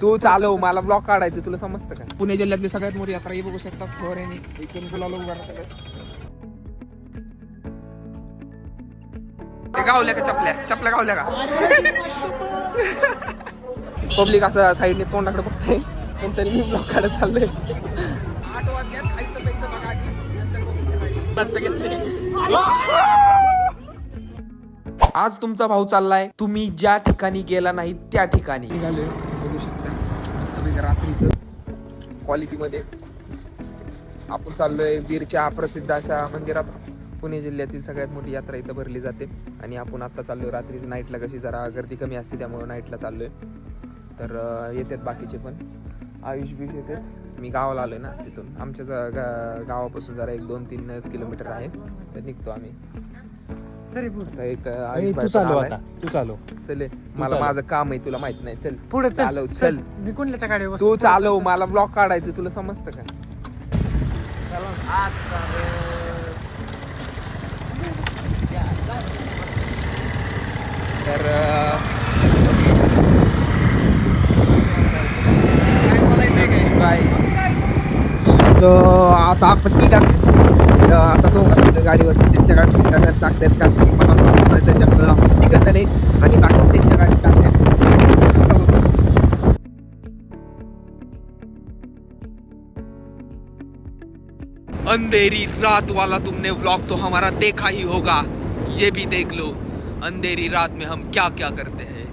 तू चालव मला ब्लॉक काढायचं तुला समजतं का? पुणे जिल्ह्यातली सगळ्यात मोठी यात्रा ही बघू शकता. फवाऱ्याने इथून गुलाल उभा ते गावल्या का चपल्या? चपल्या गावल्या का? पब्लिक असं साईडने तोंडाकडे बघतंय. पण तरी मी ब्लॉक काढत चाललोय. आठ वाजल्यात खायचं प्यायचं बघा आधी. नंतर बघू आज तुमचा भाऊ चाललाय. तुम्ही ज्या ठिकाणी गेला नाही त्या ठिकाणी निघालोय बघू शकता मस्तपैकी रात्रीचं क्वालिटीमध्ये आपण चाललोय बीरच्या प्रसिद्ध अशा मंदिरात. पुणे जिल्ह्यातील सगळ्यात मोठी यात्रा इथं भरली जाते. आणि आपण आत्ता चाललोय रात्री नाईटला कशी जरा गर्दी कमी असते त्यामुळे नाईटला चाललोय. तर येतात बाकीचे पण. आयुष बीश येतात. मी गावाला आलोय ना तिथून. आमच्या ज- गा- गावापासून जरा एक दोन तीन किलोमीटर आहे. तर निघतो आम्ही. आता एक आयुष तू भाई पण चालू आलाय. आता. तू चालू. चल मला चालव. माझं काम आहे तुला माहीत नाही. चल. पुढे चालव चल. मी कोणल्याच्या गाडीवर तू चालव मला ब्लॉक काढायचं तुला समजतं का? तर बाय आता आपण निघा तर आता दोघं गाडीवर त्यांच्या गाडीत कसं टाकतात का? की मला कसं नाही आणि टाकून त्यांच्या गाडीत टाकतात चला. अंधेरी रात वाला तुमने व्लॉग तो हमारा देखा ही होगा। ये भी देख लो। अंधेरी रात में हम क्या क्या करते हैं?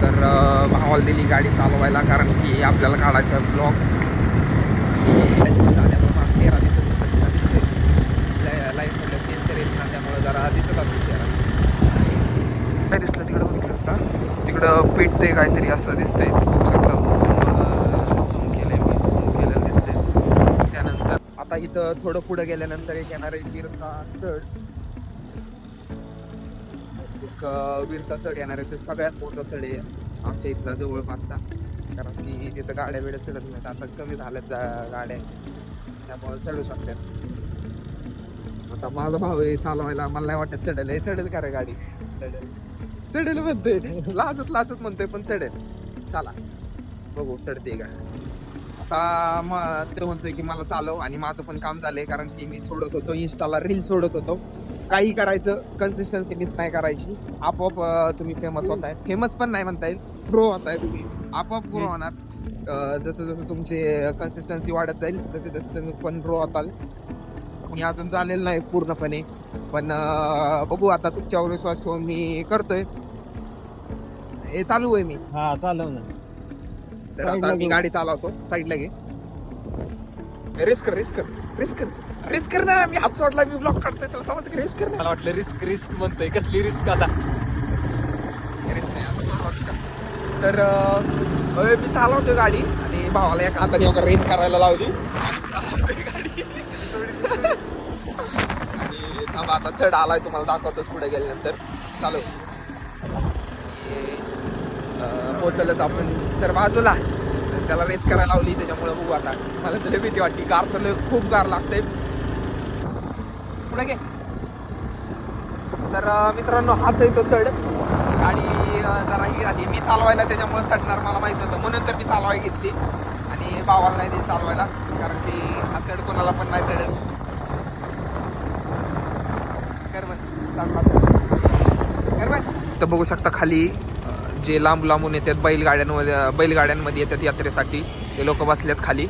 तर भावाला दिली गाडी चालवायला कारण की आपल्याला काढायचा ब्लॉग चेहरा दिसत नसेल तुला दिसतोय लाइटमध्ये सेन्सर येत ना त्यामुळं जरा दिसत असेल चेहरा काय दिसलं तिकडं बघितलं का तिकडं पेटते काहीतरी असं दिसतंय. झूम दिसतंय त्यानंतर आता इथं थोडं पुढे गेल्यानंतर एक येणार आहे वीरचा चढ. एक अं, वीरचा चढ येणार आहे. तो सगळ्यात मोठा चढ आहे आमच्या इथला जवळपासचा. कारण की तिथं गाड्या बिड्या चढत नाहीत. आता कमी झाल्यात गाड्या. त्यामुळे चढू शकतात आता माझा भाऊ आहे चालवायला मला नाही वाटत चढेल. हे चढेल का रे गाडी? चढेल. चढेल म्हणतोय लाजत लाजत म्हणतोय पण चढेल. चला. बघू चढते का? आता मग ते म्हणतोय की मला चालव आणि माझं पण काम झालंय कारण की मी सोडत होतो. इंस्टाला रील सोडत होतो. काही करायचं कन्सिस्टन्सी मिस नाही करायची. आपोआप तुम्ही फेमस होताय. फेमस पण नाही म्हणता येईल. प्रो होताय तुम्ही. आपोआप प्रो होणार. जसं जसं तुमची कन्सिस्टन्सी वाढत जाईल तसे तसे तुम्ही पण प्रो होताल. मी अजून झालेलं नाही पूर्णपणे. पण बघू आता तुमच्यावर विश्वास ठेवून मी करतोय. हे चालू आहे मी. हा चालव ना. तर आता मी. गाडी चालवतो. साईडला घे. रिस्क रिस्क रिस्क रिस्क कर. ना. मी हात सोडला मी ब्लॉक काढतोय. तुला समज रिस्क कर मला वाटलं रिस्क रिस्क म्हणतोय. कसली रिस्क आता रिस्क नाही आता मला वाटतं. तर मी चालवतोय गाडी आणि भावाला एका हाताने वगैरे रेस करायला लावली. आणि चालवतोय गाडी आणि थांबा आता चढ आलाय तुम्हाला दाखवतोच पुढे गेल्यानंतर. चालू. पोचलच आपण सर बाजूला. तर त्याला रेस करायला लावली त्याच्यामुळे बघू आता. मला तरी भीती वाटली गार तर खूप गार लागते पुढे घे. तर मित्रांनो हाच येतो चढ. आणि जरा ही आधी. मी चालवायला त्याच्यामुळे चढणार मला माहीत होतं. म्हणून तर मी चालवाय घेतली. आणि भावाला नाही दिली चालवायला कारण की हा चढ कोणाला पण नाही चढेल तर. बघू शकता खाली जे लांब लांबून येतात बैलगाड्यांमध्ये बैलगाड्यांमध्ये येतात यात्रेसाठी. ते लोक बसलेत खाली.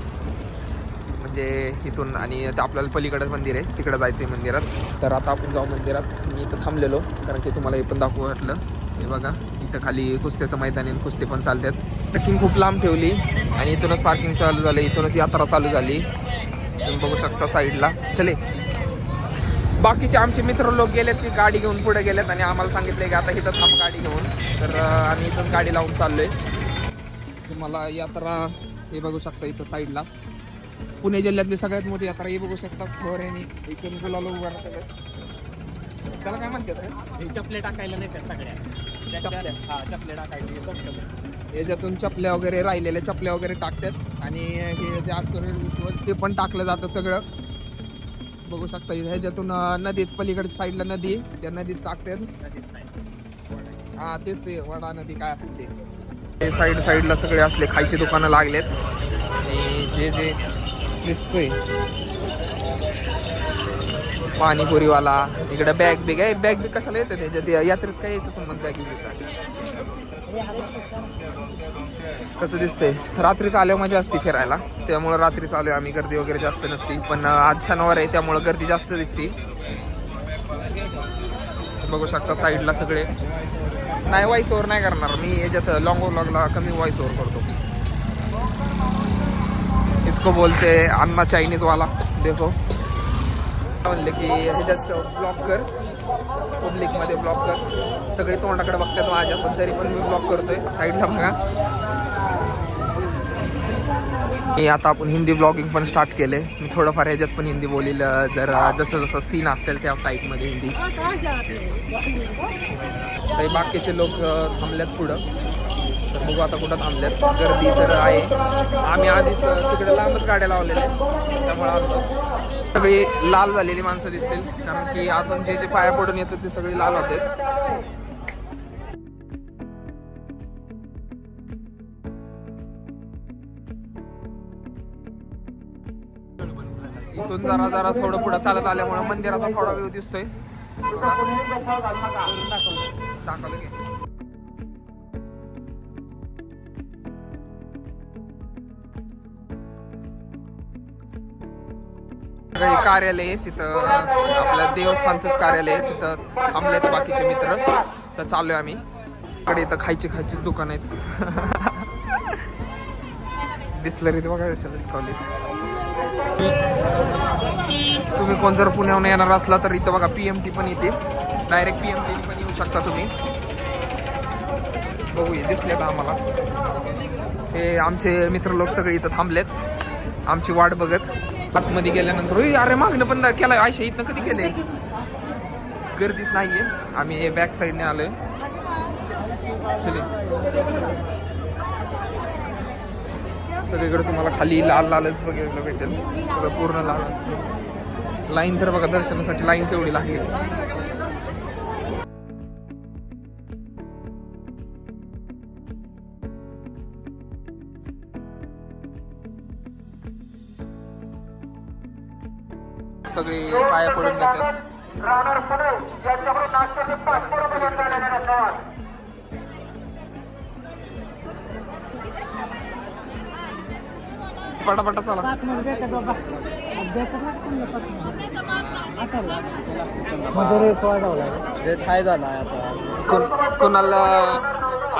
म्हणजे इथून आणि आपल्याला पलीकडंच मंदिर आहे. तिकडं जायचं आहे मंदिरात. तर आता आपण जाऊ मंदिरात. मी इथं थांबलेलो कारण की तुम्हाला हे पण दाखवू वाटलं. हे बघा इथं खाली कुस्त्याचं मैदान आहे आणि कुस्ती पण चालतात. पार्किंग खूप लांब ठेवली आणि इथूनच पार्किंग चालू झालं इथूनच यात्रा चालू झाली. तुम्ही बघू शकता साईडला चले. बाकीचे आमचे मित्र लोक गेलेत की गाडी घेऊन पुढे गेलेत आणि आम्हाला सांगितले की आता इथं थांब गाडी घेऊन. तर आम्ही इथंच गाडी लावून चाललो आहे तुम्हाला यात्रा हे बघू शकता इथं साईडला पुणे जिल्ह्यातली सगळ्यात मोठी यात्रा ही बघू शकता. खोऱ्याने इथून गुलाल उभा त्याला काय म्हणतात? हे चपले टाकायला नाही त्या सगळ्या चपल्या. हा चपले चपले. याच्यातून चपल्या वगैरे राहिलेल्या चपल्या वगैरे टाकतात आणि हे जे आतून ते पण टाकलं जातं सगळं बघू शकता ह्याच्यातून नदीत पलीकडच्या साईडला नदी त्या नदीत टाकतात. हा तेच ते वडा नदी काय असते ते ते साईड साईडला सगळे असले खायचे दुकानं लागलेत आणि जे जे दिसतोय पाणीपुरीवाला इकडे बॅग बिग आहे बॅग बिग कशाला येते त्याच्यात? यात्रेत काय यायचं संबंध बॅग बिगचा कसं दिसतंय? रात्रीच आल्यावर मजा असते फिरायला. त्यामुळं रात्रीच आलो आम्ही. गर्दी वगैरे जास्त नसते. पण आज शनिवार आहे त्यामुळं गर्दी जास्त दिसते. बघू शकता साईडला सगळे. नाही व्हॉइस ओव्हर नाही करणार. मी याच्यात लॉंग व्लॉगला कमी व्हॉइस ओव्हर करतो. इसको बोलते अन्ना चायनीज वाला. देखो. म्हणले की ह्याच्यात ब्लॉक कर. पब्लिकमध्ये ब्लॉक कर. सगळे तोंडाकडे बघतात माझ्या पण तरी पण मी ब्लॉक करतोय. साईडला बघा. मी आता आपण हिंदी ब्लॉगिंग पण स्टार्ट केले मी थोडंफार ह्याच्यात पण हिंदी बोलील. जर जसं जसं सीन असतील त्या टाईपमध्ये हिंदी. तरी बाकीचे लोक अं, थांबल्यात पुढं. तर बघू आता कुठं थांबल्यात. गर्दी तर आहे. आम्ही आधीच तिकडे लांबच गाड्या लावलेल्या आहेत. त्यामुळे आलो. सगळी लाल झालेली माणसं दिसतील कारण की आपण जे जे पाया पडून येतात ते सगळे लाल होते. इथून जरा जरा थोडं पुढं चालत आल्यामुळे मंदिराचा थोडा वेळ दिसतोय. दाखवलं आमचं सगळे कार्यालय आहे तिथं आपल्या देवस्थानचंच कार्यालय आहे तिथं थांबलेत बाकीचे मित्र. तर चाललोय आम्ही. इकडे इथं खायची खायचीच दुकान आहेत. बिस्लरी बघा कॉलेज तुम्ही कोण जर पुण्याहून येणार असला तर इथं बघा पी एम टी पण येते. डायरेक्ट पी एम टी पण येऊ शकता तुम्ही. बघूया दिसले का आम्हाला. हे आमचे मित्र लोक सगळे इथं थांबलेत. आमची वाट बघत. आतमध्ये गेल्यानंतर अरे मागणं पण केलाय. आयशा इथनं कधी केलंय? गर्दीच नाहीये आम्ही बॅक साईडने आलोय. चले. सगळीकडे तुम्हाला खाली लाल लालच बघायला भेटेल. सगळं पूर्ण लाल असतं. लाईन तर बघा दर्शनासाठी लाईन तेवढी लागेल. सगळे पाया पडून घेतात पटापटा चला. काय झाला आता कोणाला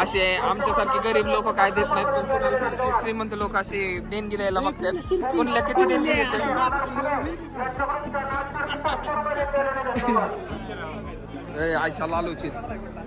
असे आमच्यासारखे गरीब लोक काय देत नाहीत पण कोणाला सारखे श्रीमंत लोक असे देणगी द्यायला मागतात कोणाला किती देणगी देतात? देते आयशा लालूची लाईन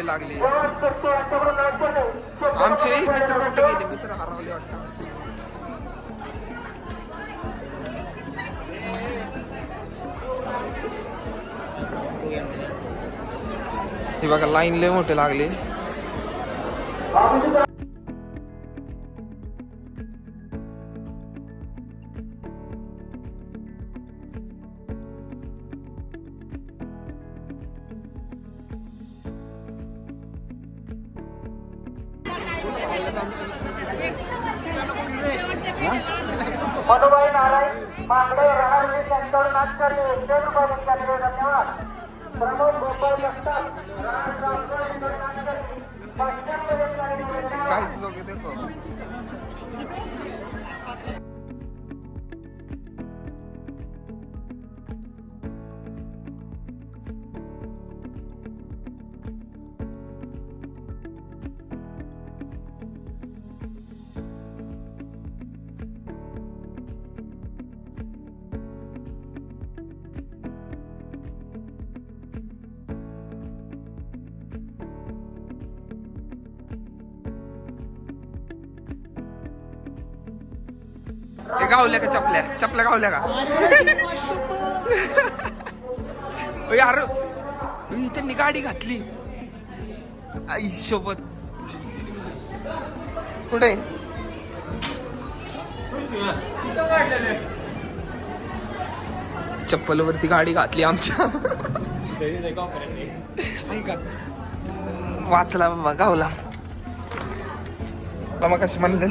कुठे लागले. आमचे मित्र कुठे गेले? मित्र हरवले वाटतं आमचे. हे बघा लाईन लय मोठे लागले. गावल्या का चपल्या? चपल्या गावल्या का? यार त्यांनी गाडी घातली. आई सोबत कुठे चप्पल वरती गाडी घातली आमच्या. वाचला बाबा गावला. मग कशी म्हणलं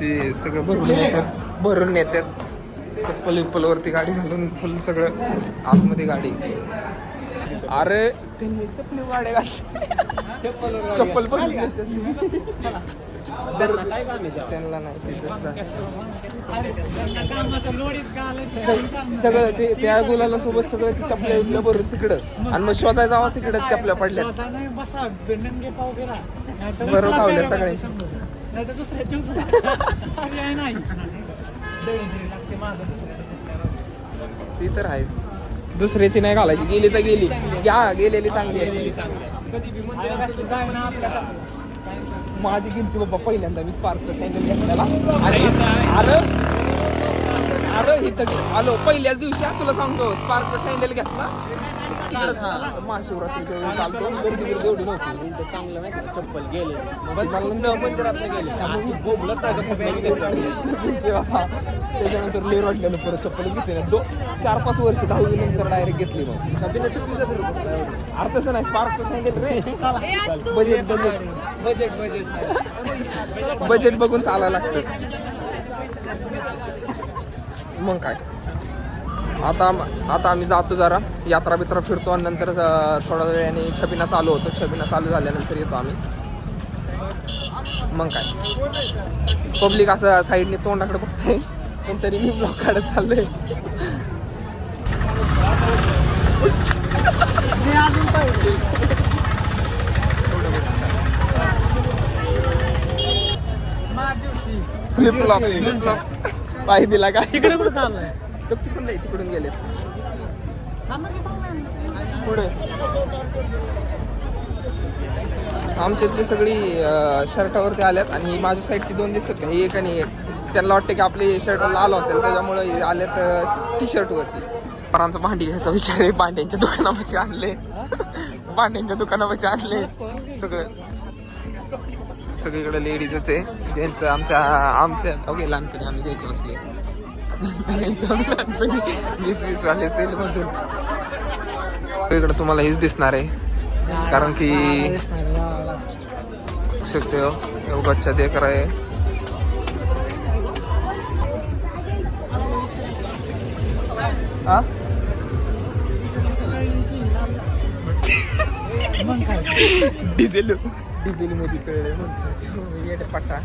ते सगळं भरून भरून नेतात चप्पल विप्पलवरती गाडी घालून फुल सगळं आतमध्ये गाडी. अरे त्यांनी चप्पल गाड्या घातली. चप्पल पण त्यांना नाही सगळं ते त्या गुलाला सोबत सगळं ते चपल्या विपल्या भरून तिकडं. आणि मग शोधायला जावा तिकडं चपल्या पडल्या बरं पावल्या सगळ्यांच्या ती तर आहे. दुसऱ्याची नाही घालायची. गेली तर गेली. घ्या गेलेली चांगली असते. माझी गिनती बाबा पहिल्यांदा मी स्पार्क सँडल घेतलेला. अरे अरे अरे इथं आलो पहिल्याच दिवशी तुला सांगतो स्पार्क सँडल घेतला. तिकडं महाशिवरात्रीच्या वेळी चालतो. गर्दी बिर्दी एवढी नव्हती. चांगलं नाही का? चप्पल गेले. मला मंदिरात गेले. त्यामुळे बोबलत नाही का कुठल्या बी ते बाबा त्याच्यानंतर लेर वाटलेलं परत चप्पल घेतली ना दो चार पाच वर्ष दहावी नंतर डायरेक्ट घेतली मग. बिना चप्पलीचा फिरू अरे तसं नाही. स्पार्क सँडल रे. Budget budget. Budget budget. Budget बघून चालायला लागतं. मग काय? आता आता आम्ही जातो जरा. यात्रा बित्रा फिरतो आणि नंतर अं, थोड्या वेळाने छबिना चालू होतो. छबिना चालू झाल्यानंतर येतो आम्ही. मग काय? पब्लिक असं साईडने तोंडाकडे बघताय. पण तरी मी ब्लॉग काढत चाललोय. फ्लिप फ्लॉप फ्लिप पाय दिला का? तिकडे कुठं चाललंय? तो तिकडून नाही तिकडून गेले. पुढे. आमच्या इथली सगळी शर्टावरती आल्यात आणि ही माझ्या साईडची दोन दिसतात का? ही एक आणि एक. त्यांना वाटतं की आपले शर्ट लाल होते त्याच्यामुळे आल्यात टी शर्टवरती परांचा भांडी घ्यायचा विचार आहे. भांड्यांच्या दुकानापाशी आणले. भांड्यांच्या दुकानापाशी आणले. सगळं. सगळीकडे लेडीजच आहे. जेंट्स आमच्या आमच्या ओके लहानपणी आम्ही घ्यायचे असले. लहानपणी वीस वीस वाले इकडे तुम्हाला हेच दिसणार आहे. कारण की शकते हो एवढं अच्छा देख रहा है हा डिझेल डिझेल मध्ये कळले पट्टा.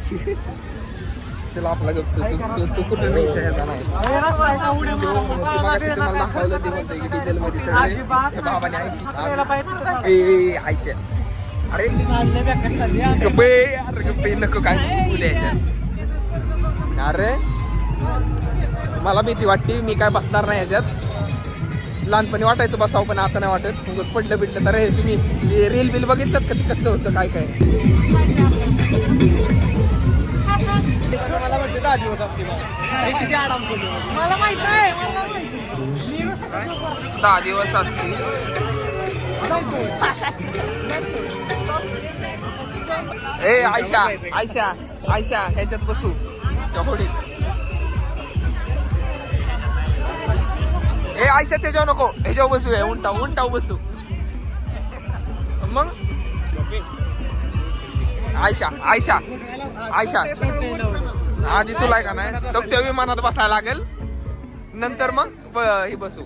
चला आपला गप्प तू तू कुठे न्यायच्या ह्याचा नाही. तुम्हाला दाखवलं ते म्हणतोय की डिझेल मध्ये तळले त्या बाबाने ऐकली. आयशा अरे. गप्पे अरे गप्पे नको काय बोलू याच्यात अरे. मला भीती वाटते मी काय बसणार नाही याच्यात लहानपणी वाटायचं बसावं पण आता नाही वाटत. मग पडलं बिडलं तर हे तुम्ही रील बिल बघितलं का? ते कसलं होतं काय काय? मला वाटतं दहा दिवस असते किती आराम करतो मला माहीत आहे दहा दिवस असतील. ए आयशा आयशा आयशा ह्याच्यात बसू. त्या होडीत. ए आयशा त्याच्यावर नको. ह्याच्यावर बसू आहे उंटा उंटावर बसू. मग? आयशा आयशा आयशा. आधी तुला आहे का नाही? तर त्या विमानात बसायला लागेल. नंतर मग ब- हे बसू.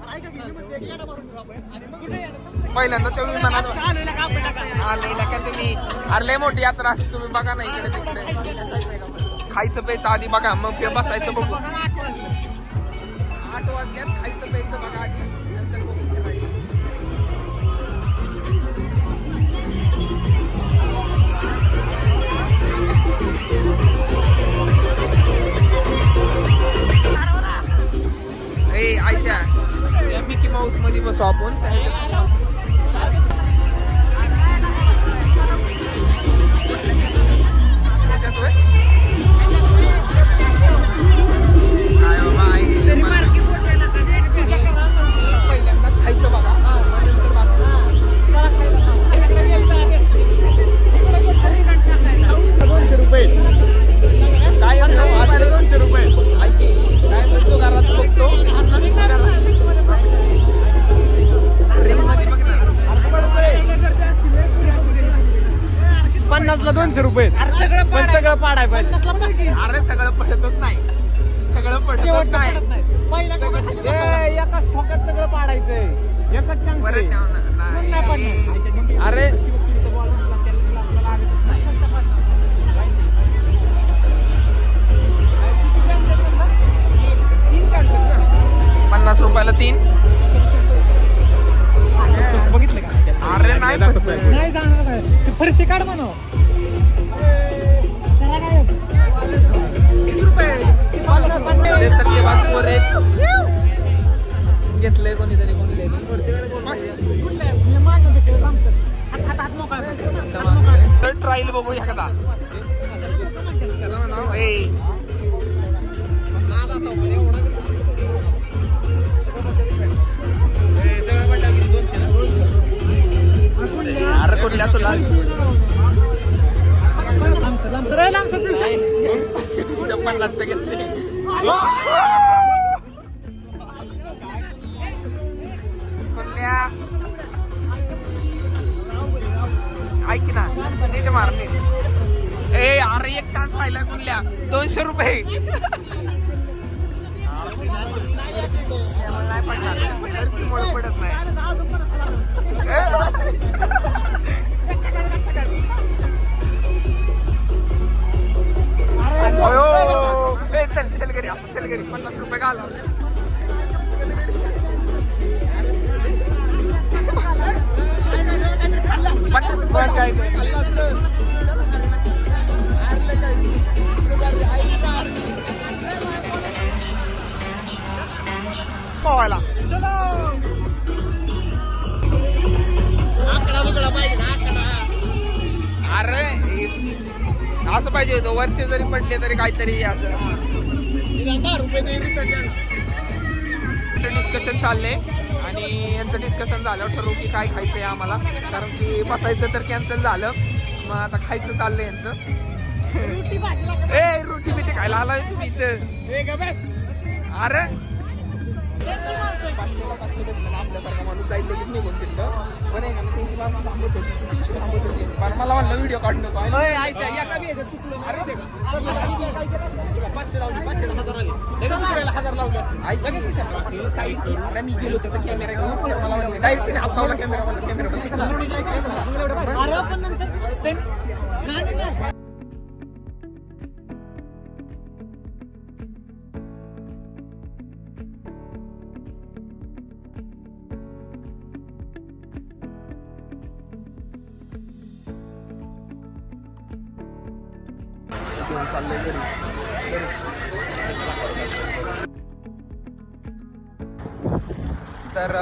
पहिल्यांदा त्या विमानात आलेला का तुम्ही? अरे लय मोठी यात्रा असते. तुम्ही बघा नाही इकडे तिकडे. खायचं प्यायचं आधी बघा. मग ते बसायचं बघू. आठ वाजल्यात खायचं प्यायचं बघा आधी. माऊसमध्ये पन्नास रुपयाला तीन. बघितलं का? अरे नाही. नाही जाणार आहे. ते फरशी काढ म्हणू सट्टेबाज पोर आहेत घेतलंय कोणीतरी कोणी तर ट्रायल बघू त्याला म्हणा कुठल्या तुला पाचशे तिथं पन्नासचं घेतले. कुठल्या ऐक ना नीट मार नीट. ए अरे एक चान्स राहिला कुठल्या दोनशे रुपये. नाही पडणार. खर्चीमुळे पडत नाही. घरी आपण चल घरी पन्नास रुपये घाला पन्नास रुपये काय खाल्लं पाहिजे पोहायला अरे असं पाहिजे होतं वरचे जरी पडले तरी काहीतरी असं. डिस्कशन चाललंय. आणि यांचं डिस्कशन झालं ठरवू की काय खायचंय आम्हाला. कारण की बसायचं तर कॅन्सल झालं. मग आता खायचं चाललंय यांचं. ए रोटी बिटी खायला आलाय तुम्ही इथं. अरे. पाचशेला पाचशे आपल्यासारखा माणूस जाईल लगेच निघून तिथलं पण आहे ना त्यांची बाजू थांबत होती तीनशे थांबत होती पण मला म्हणलं व्हिडिओ काढू नको आणि- अरे पाचशे लावली पाचशे हजार आले हजार लावले असते ऐक ना आता मी गेलो होतो कॅमेरा घेऊन तर मला म्हणले डायरेक्ट हात लावला कॅमेरा मला कॅमेरा घेऊन चाललोय घरी. तर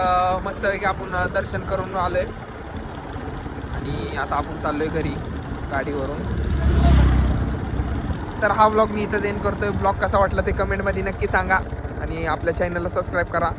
मस्तपैकी आपण दर्शन करून आलोय. आणि आता आपण चाललोय घरी गाडीवरून. तर हा ब्लॉग मी इथंच एंड करतोय. ब्लॉग कसा वाटला ते कमेंटमध्ये नक्की सांगा. आणि आपल्या चॅनलला सबस्क्राईब करा.